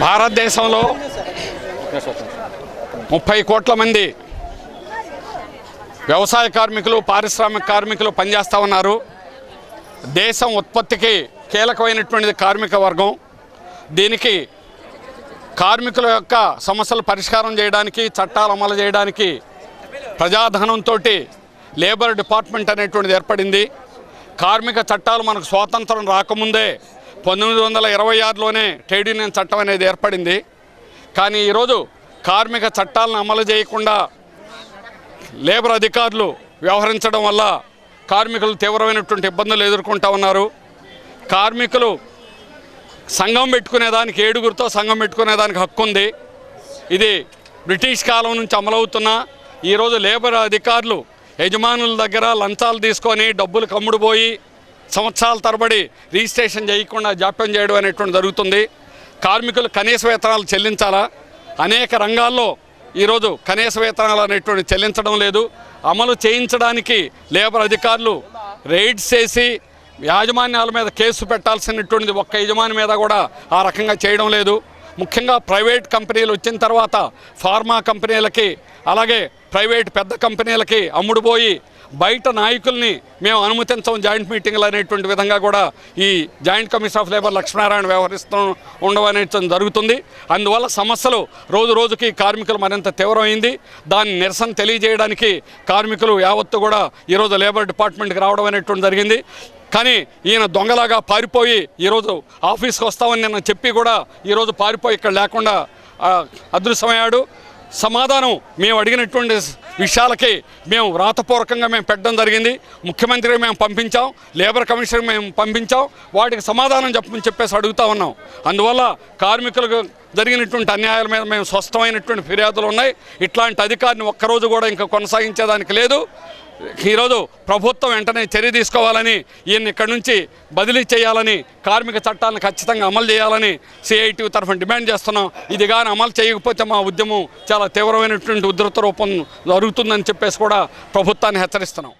భారతదేశంలో ముప్పై కోట్ల మంది వ్యవసాయ కార్మికులు పారిశ్రామిక కార్మికులు పనిచేస్తూ ఉన్నారు. దేశం ఉత్పత్తికి కీలకమైనటువంటిది కార్మిక వర్గం. దీనికి కార్మికుల యొక్క సమస్యలు పరిష్కారం చేయడానికి చట్టాలు అమలు చేయడానికి ప్రజాధనంతో లేబర్ డిపార్ట్మెంట్ అనేటువంటిది ఏర్పడింది. కార్మిక చట్టాలు మనకు స్వాతంత్రం రాకముందే పంతొమ్మిది వందల ఇరవై ఆరులోనే ట్రేడ్ యూనియన్ చట్టం అనేది ఏర్పడింది. కానీ ఈరోజు కార్మిక చట్టాలను అమలు చేయకుండా లేబర్ అధికారులు వ్యవహరించడం వల్ల కార్మికులు తీవ్రమైనటువంటి ఇబ్బందులు ఎదుర్కొంటూ ఉన్నారు. కార్మికులు సంఘం పెట్టుకునేదానికి ఏడుగురితో సంఘం పెట్టుకునేదానికి హక్కు ఉంది. ఇది బ్రిటిష్ కాలం నుంచి అమలవుతున్న ఈరోజు లేబర్ అధికారులు యజమానుల దగ్గర లంచాలు తీసుకొని డబ్బులు కమ్ముడుపోయి సంవత్సరాల తరబడి రిజిస్ట్రేషన్ చేయకుండా జాప్యం చేయడం అనేటువంటి జరుగుతుంది. కార్మికులు కనీస వేతనాలు చెల్లించాలా? అనేక రంగాల్లో ఈరోజు కనీస వేతనాలు అనేటువంటి చెల్లించడం లేదు. అమలు చేయించడానికి లేబర్ అధికారులు రైడ్స్ చేసి యాజమాన్యాల మీద కేసు పెట్టాల్సినటువంటిది ఒక్క యజమాని మీద కూడా ఆ రకంగా చేయడం లేదు. ముఖ్యంగా ప్రైవేట్ కంపెనీలు వచ్చిన తర్వాత ఫార్మా కంపెనీలకి అలాగే ప్రైవేట్ పెద్ద కంపెనీలకి అమ్ముడుపోయి బయట నాయకుల్ని మేము అనుమతించం జాయింట్ మీటింగ్లు అనేటువంటి విధంగా కూడా ఈ joint commission of labour Lakshminarayana వ్యవహరిస్తూ ఉండడం జరుగుతుంది. అందువల్ల సమస్యలు రోజు రోజుకి కార్మికులు మరింత తీవ్రమైంది. దాని నిరసన తెలియజేయడానికి కార్మికులు యావత్తు కూడా ఈరోజు లేబర్ డిపార్ట్మెంట్కి రావడం అనేటువంటి జరిగింది. కానీ ఈయన దొంగలాగా పారిపోయి ఈరోజు ఆఫీస్కి వస్తామని నిన్న చెప్పి కూడా ఈరోజు పారిపోయి ఇక్కడ లేకుండా అదృశ్యమయ్యాడు. సమాధానం మేము అడిగినటువంటి విషయాలకి మేము వ్రాతపూర్వకంగా మేము పెట్టడం జరిగింది. ముఖ్యమంత్రికి మేము పంపించాం లేబర్ కమిషనర్ మేము పంపించాం వాటికి సమాధానం చెప్పమని చెప్పేసి అడుగుతా ఉన్నాం. అందువల్ల కార్మికులకు జరిగినటువంటి అన్యాయాల మీద మేము స్వస్థమైనటువంటి ఫిర్యాదులు ఉన్నాయి. ఇట్లాంటి అధికారిని ఒక్కరోజు కూడా ఇంకా కొనసాగించేదానికి లేదు. ఈరోజు ప్రభుత్వం వెంటనే చర్య తీసుకోవాలని ఈయన్ని ఇక్కడి నుంచి బదిలీ చేయాలని కార్మిక చట్టాలను ఖచ్చితంగా అమలు చేయాలని సిఐటి తరఫున డిమాండ్ చేస్తున్నాం. ఇది కానీ అమలు చేయకపోతే మా ఉద్యమం చాలా తీవ్రమైనటువంటి ఉధృత రూపం జరుగుతుందని చెప్పేసి కూడా ప్రభుత్వాన్ని హెచ్చరిస్తున్నాం.